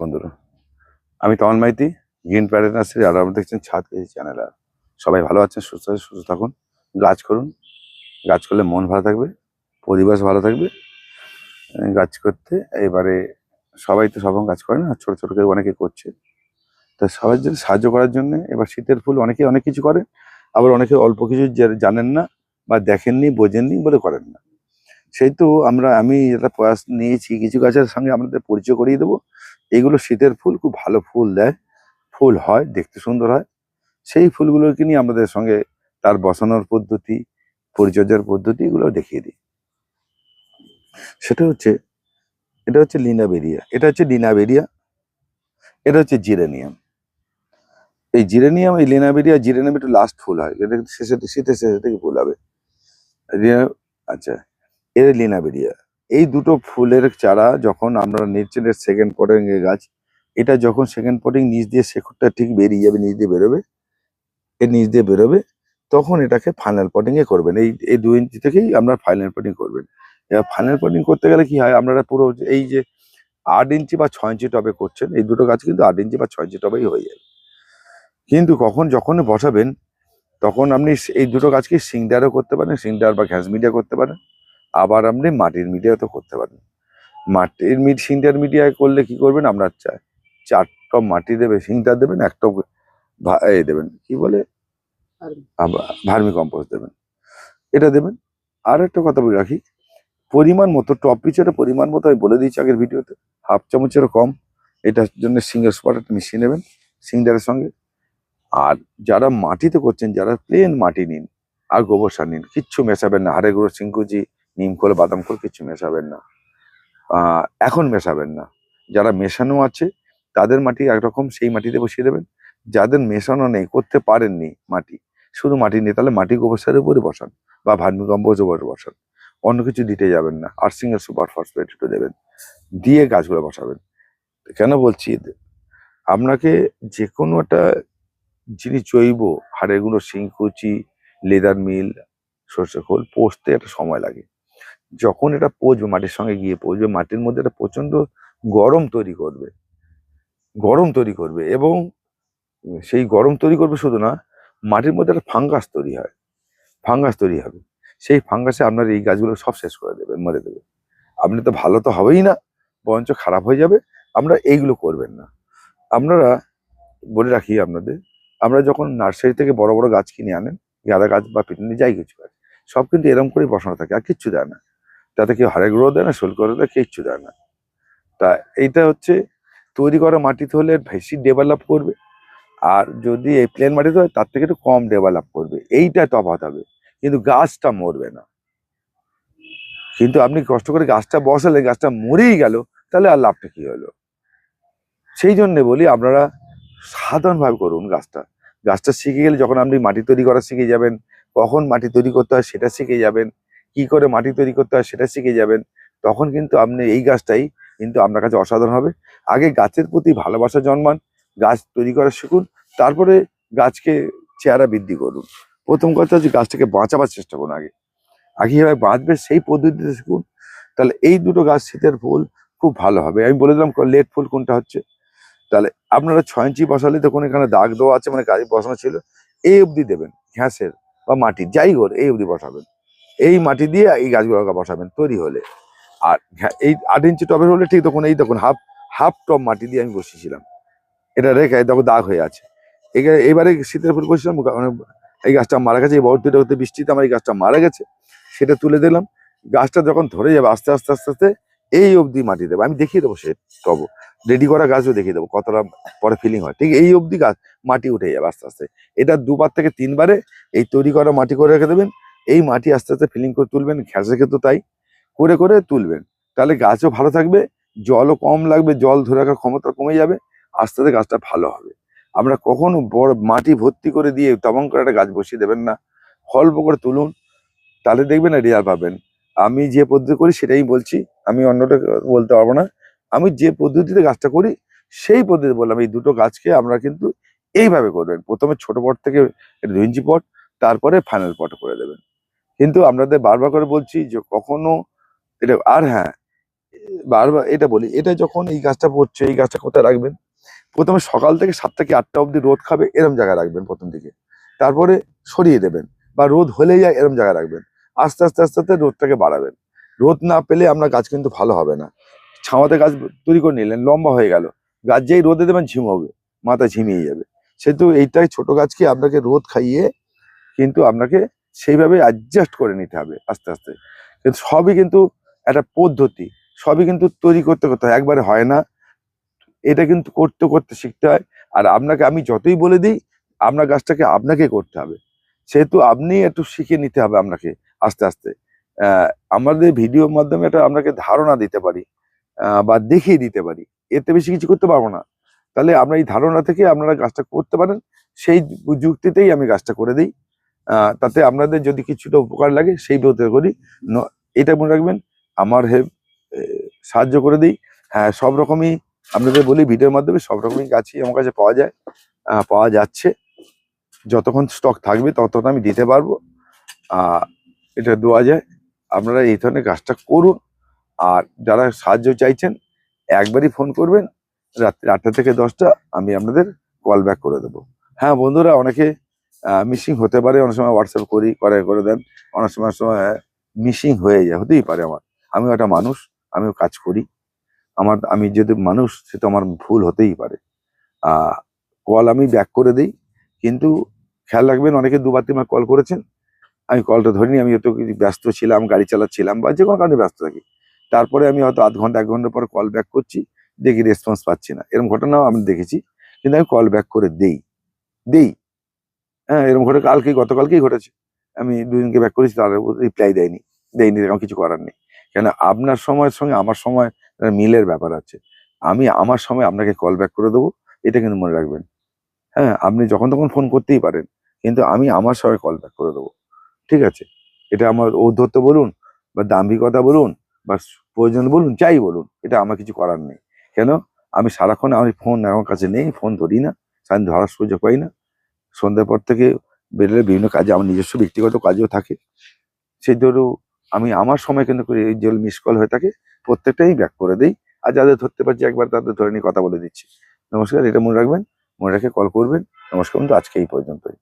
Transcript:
বন্ধুরা, আমি Tamon Maity, green parade nursery, আর আপনারা দেখছেন ছাদ কেজি চ্যানেল আর। সবাই ভালো আছেন, সুস্থ আছেন, সুস্থ থাকুন, গাছ করুন। গাছ করলে মন ভালো থাকবে, পরিবেশ ভালো থাকবে। গাছ করতে এবারে সবাই তো সব গাছ করে না, ছোট ছোট করে অনেকে করছে। তো সবার জন্য সাহায্য করার জন্য এবার শীতের ফুল অনেকে অনেক কিছু করে, আবার অনেকে অল্প কিছু জানেন না বা দেখেননি, বোঝেননি বলে করেন না। সেই তো আমরা, আমি এটা প্রয়াস নিয়েছি, কিছু গাছের সঙ্গে আমাদের পরিচয় করিয়ে দেবো। এগুলো শীতের ফুল, খুব ভালো ফুল দেয়। ফুল হয়, দেখতে সুন্দর হয়। সেই ফুলগুলোকে নিয়ে আমাদের সঙ্গে তার বসানোর পদ্ধতি, পরিচর্যার পদ্ধতি এগুলো দেখিয়ে দিই। সেটা হচ্ছে, এটা হচ্ছে লিনাবেরিয়া। এটা হচ্ছে লিনাবেরিয়া। এটা হচ্ছে জিরেনিয়াম। এই জিরেনিয়াম, এই লিনাবেরিয়া, জিরেনিয়াম একটু লাস্ট ফুল হয়। এটা শেষে, শীতের শেষে থেকে ফুল হবে। আচ্ছা এর লিনাবেরিয়া। এই দুটো ফুলের চারা যখন আমরা নিচের সেকেন্ড পটিং এর গাছ, এটা যখন সেকেন্ড পটিং নিচ দিয়ে শেকড়টা ঠিক বেরিয়ে যাবে, নিচ দিয়ে বেরোবে এর নিচ দিয়ে বেরোবে, তখন এটাকে ফাইনাল পটিং এ করবেন। এই এই দু ইঞ্চি থেকেই আমরা ফাইনাল পটিং করবেন। এবার ফাইনাল পটিং করতে গেলে কি হয় আপনারা পুরো এই যে আট ইঞ্চি বা ছয় ইঞ্চি টবে করছেন, এই দুটো গাছ কিন্তু আট ইঞ্চি বা ছয় ইঞ্চি টবেই হয়ে যাবে। কিন্তু কখন যখন বসাবেন, তখন আপনি এই দুটো গাছকে সিংডারও করতে পারেন সিংডার বা ঘ্যাস মিডিয়া করতে পারেন। আবার আপনি মাটির মিডিয়াতেও করতে পারেন। মাটির মিড সিংটার মিডিয়ায় করলে কি করবেন? আপনার চাই চার টব মাটি দেবে সিংটার দেবেন এক ভা- এ দেবেন কি বলে? ভার্মি। কম্পোস্ট দেবেন। এটা দেবেন। আর একটা কথা বলে রাখি পরিমাণ মতো টপ পিচের পরিমাণ মতো আমি বলে দিয়েছি আগের ভিডিওতে হাফ চামচেরও কম। এটার জন্য সিঙ্গার স্পট একটা মিশিয়ে নেবেন সিংটারের সঙ্গে। আর যারা মাটিতে করছেন যারা প্লেন মাটি নিন আর গোবর সার নিন কিচ্ছু মেশাবেন না। হাড়ে গুঁড়ো সিংকুচি নিম খোল, বাদাম খোল কিছু মেশাবেন না। এখন মেশাবেন না। যারা মেশানো আছে, তাদের মাটি একরকম, সেই মাটিতে বসিয়ে দেবেন। যাদের মেশানো নেই, করতে পারেননি মাটি, শুধু মাটি নিয়ে তাহলে মাটি গোবর উপরে বসান বা ভার্মি কম্পোস্ট উপরে বসান। অন্য কিছু দিতে যাবেন না। আর সিঙ্গেল সুপার ফসফেট একটু দেবেন। দিয়ে গাছগুলো বসাবেন। কেন বলছি আপনাকে যে কোনো একটা জিনিস জৈব, হাড়ের গুঁড়ো শিংকুচি লেদার মিল, সর্ষে খোল, পোষতে একটা সময় লাগে। যখন এটা পচবে, মাটির সঙ্গে গিয়ে পচবে, মাটির মধ্যে একটা প্রচণ্ড গরম তৈরি করবে। গরম তৈরি করবে এবং সেই গরম তৈরি করবে শুধু না, মাটির মধ্যে একটা ফাঙ্গাস তৈরি হয়। ফাঙ্গাস তৈরি হবে। সেই ফাঙ্গাসে আপনার এই গাছগুলো সব শেষ করে দেবে, মরে দেবে। আপনি তো ভালো তো হবেই না, বরঞ্চ খারাপ হয়ে যাবে। আমরা এইগুলো করবেন না। আপনারা, বলে রাখি আপনাদের, আমরা যখন নার্সারি থেকে বড় বড় গাছ কিনে আনেন, গাঁদা গাছ বা পিটনি, যাই কিছু গাছ সব কিন্তু এরকম করেই বসানো থাকে, আর কিচ্ছু দেয় না। তাতে কেউ হাড়ে গুঁড়ো দেয় না শোল করে দেয়, কিচ্ছু দেয় না। তা এইটা হচ্ছে তৈরি করা মাটিতে হলে বেশি ডেভেলপ করবে, আর যদি এই প্লেন মাটিতে হয় তার থেকে একটু কম ডেভেলপ করবে, এইটা তফাৎ হবে। কিন্তু গাছটা মরবে না। কিন্তু আপনি কষ্ট করে গাছটা বসালে, গাছটা মরেই গেল, তাহলে আর লাভটা কি হলো? সেই জন্যে বলি আপনারা সাধারণভাবে করুন গাছটা। গাছটা শিখে গেলে যখন আপনি মাটি তৈরি করা শিখে যাবেন, কখন মাটি তৈরি করতে হয় সেটা শিখে যাবেন কি করে মাটি তৈরি করতে হয় সেটা শিখে যাবেন। তখন কিন্তু আপনি এই গাছটাই কিন্তু আপনার কাছে অসাধারণ হবে। আগে গাছের প্রতি ভালোবাসা জন্মান, গাছ তৈরি করা শিখুন, তারপরে গাছকে চেহারা বৃদ্ধি করুন। প্রথম কথা হচ্ছে গাছটাকে বাঁচাবার চেষ্টা করুন আগে। আগে কীভাবে বাঁচবে সেই পদ্ধতিতে শিখুন, তাহলে এই দুটো গাছ শীতের ফুল খুব ভালো হবে। আমি বলে দিলাম লেট ফুল কোনটা হচ্ছে। তাহলে আপনারা ছয় ইঞ্চি বসালে দেখুন এখানে দাগ দেওয়া আছে মানে গাড়ি বসানো ছিল, এই অবধি দেবেন, ঘ্যাসের বা মাটি যাই হোক, এই অবধি বসাবেন। এই মাটি দিয়ে এই গাছগুলোকে বসাবেন, তৈরি হলে। আর এই আট ইঞ্চি টবের হলে ঠিক তখন, এই দেখুন হাফ হাফ টপ মাটি দিয়ে আমি বসিয়েছিলাম। এটা রেখে দেখো দাগ হয়ে আছে। এবারে শীতের ফুল বসেছিলাম মানে এই গাছটা মারা গেছে, এই বর্তিটা হতে বৃষ্টিতে আমার এই গাছটা মারা গেছে। সেটা তুলে দিলাম। গাছটা যখন ধরে যাবে, আস্তে আস্তে আস্তে আস্তে এই অবধি মাটি দেবো। আমি দেখিয়ে দেবো সে টব রেডি করা গাছও দেখিয়ে দেবো, কতটা পরে ফিলিং হয়। ঠিক এই অবধি গাছ, মাটি উঠে যাবে আস্তে আস্তে। এটা দুবার থেকে তিনবারে এই তৈরি করা মাটি করে রেখে দেবেন। এই মাটি আস্তে আস্তে ফিলিং করে তুলবেন, ঘ্যাসের ক্ষেত্রে তাই, করে করে তুলবেন। তাহলে গাছও ভালো থাকবে, জলও কম লাগবে, জল ধরে রাখার ক্ষমতা কমে যাবে, আস্তে আস্তে গাছটা ভালো হবে। আমরা কখনো বড় মাটি ভর্তি করে দিয়ে তেমন করে একটা গাছ বসিয়ে দেবেন না। অল্প করে তুলুন, তাহলে দেখবেন না রেজাল্ট পাবেন। আমি যে পদ্ধতি করি সেটাই বলছি, আমি অন্যটা বলতে পারব না। আমি যে পদ্ধতিতে গাছটা করি, সেই পদ্ধতি বললাম, এই দুটো গাছকে আমরা কিন্তু এইভাবে করবেন। প্রথমে ছোট পট থেকে দুই ইঞ্চি পট, তারপরে ফাইনাল পট করে দেবেন। কিন্তু আপনাদের বারবার করে বলছি যে কখনো এটা, আর হ্যাঁ বারবার এটা বলি, এটা যখন এই গাছটা পড়ছে, এই গাছটা কোথায় রাখবেন? প্রথমে সকাল থেকে সাতটা কি আটটা অবধি রোদ খাবে এরম জায়গায় রাখবেন প্রথম দিকে। তারপরে সরিয়ে দেবেন বা রোদ হলেই যায় এরম জায়গায় রাখবেন। আস্তে আস্তে আস্তে আস্তে রোদটাকে বাড়াবেন। রোদ না পেলে আপনার গাছ কিন্তু ভালো হবে না। ছাওয়াতে গাছ তৈরি করে নিলেন, লম্বা হয়ে গেল। গাছ যেই রোদে দেবেন ঝিম হবে, মাথা ঝিমিয়ে যাবে। সেহেতু এইটাই ছোট গাছকে আপনাকে রোদ খাইয়ে কিন্তু আপনাকে সেইভাবে অ্যাডজাস্ট করে নিতে হবে আস্তে আস্তে। কিন্তু সবই কিন্তু একটা পদ্ধতি, সবই কিন্তু তৈরি করতে করতে হয়, একবারে হয় না। এটা কিন্তু করতে করতে শিখতে হয়। আর আপনাকে, আমি যতই বলে দিই, আপনার গাছটাকে আপনাকে করতে হবে। সেহেতু আপনি একটু শিখে নিতে হবে আপনাকে আস্তে আস্তে। আমাদের ভিডিওর মাধ্যমে একটা আপনাকে ধারণা দিতে পারি বা দেখিয়ে দিতে পারি। এতে বেশি কিছু করতে পারব না। তাহলে আপনার এই ধারণা থেকে আপনারা গাছটা করতে পারেন। সেই যুক্তিতেই আমি গাছটা করে দিই। তাতে আপনাদের যদি কিছুটা উপকার লাগে, সেই বোধ করি। এটা মনে রাখবেন, আমার হেল্প সাহায্য করে দিই। হ্যাঁ সব রকমই আপনাদের বলি, ভিডিওর মাধ্যমে সব রকমই গাছই আমার কাছে পাওয়া যায় পাওয়া যাচ্ছে। যতক্ষণ স্টক থাকবে, ততক্ষণ আমি দিতে পারব। এটা দেওয়া যায়। আপনারা এই ধরনের কাজটা করুন। আর যারা সাহায্য চাইছেন, একবারই ফোন করবেন। রাত্রি আটটা থেকে দশটা, আমি আপনাদের কল ব্যাক করে দেবো। হ্যাঁ বন্ধুরা, অনেকে মিসিং হতে পারে, অনেক সময় হোয়াটসঅ্যাপ করি করে করে দেন। অনেক সময় সময় মিসিং হয়ে যায়, হতেই পারে আমার। আমিও একটা মানুষ, আমিও কাজ করি। আমার, আমি যদি মানুষ, সে তো আমার ভুল হতেই পারে। কল আমি ব্যাক করে দিই, কিন্তু খেয়াল রাখবেন, অনেকে দুবার, তিনবার কল করেছেন। আমি কলটা ধরিনি, আমি হয়তো ব্যস্ত ছিলাম, গাড়ি চালাচ্ছিলাম, বা যে কোনো কারণে ব্যস্ত থাকি। তারপরে আমি হয়তো আধ ঘণ্টা, এক ঘণ্টা পর কল ব্যাক করছি, দেখি রেসপন্স পাচ্ছি না। এরকম ঘটনাও আমি দেখেছি, কিন্তু আমি কল ব্যাক করে দেই। দেই। হ্যাঁ এরকম ঘটে কালকে গতকালকেই ঘটেছে। আমি দুজনকে ব্যাক করেছি, তার রিপ্লাই দেয়নি দেয়নি, এরকম কিছু করার নেই। কেন আপনার সময়ের সঙ্গে, আমার সময় মিলের ব্যাপার আছে। আমি আমার সময় আপনাকে কল ব্যাক করে দেবো, এটা কিন্তু মনে রাখবেন। হ্যাঁ আপনি যখন তখন ফোন করতেই পারেন, কিন্তু আমি আমার সময় কল ব্যাক করে দেবো। ঠিক আছে? এটা আমার ঔদ্ধত্য বলুন, বা দাম্ভিকতা বলুন, বা প্রয়োজন বলুন, যাই বলুন, এটা আমার কিছু করার নেই। কেন? আমি সারাক্ষণ, আমি ফোন আমার কাছে নেই ফোন ধরি না, সারাদিন ধরার সুযোগ পাই না। সন্ধ্যার পর থেকে বেরোলে বিভিন্ন কাজে আমার নিজস্ব ব্যক্তিগত কাজও থাকে। সেই ধরো আমি আমার সময় কেন্দ্র করে এই যেগুলো মিস কল হয়ে থাকে। প্রত্যেকটাই ব্যাক করে দিই। আর যাদের ধরতে পারছি একবার তাদের ধরে নিয়ে কথা বলে দিচ্ছি। নমস্কার, এটা মনে রাখবেন। মনে রেখে কল করবেন। নমস্কার কিন্তু আজকে এই পর্যন্তই।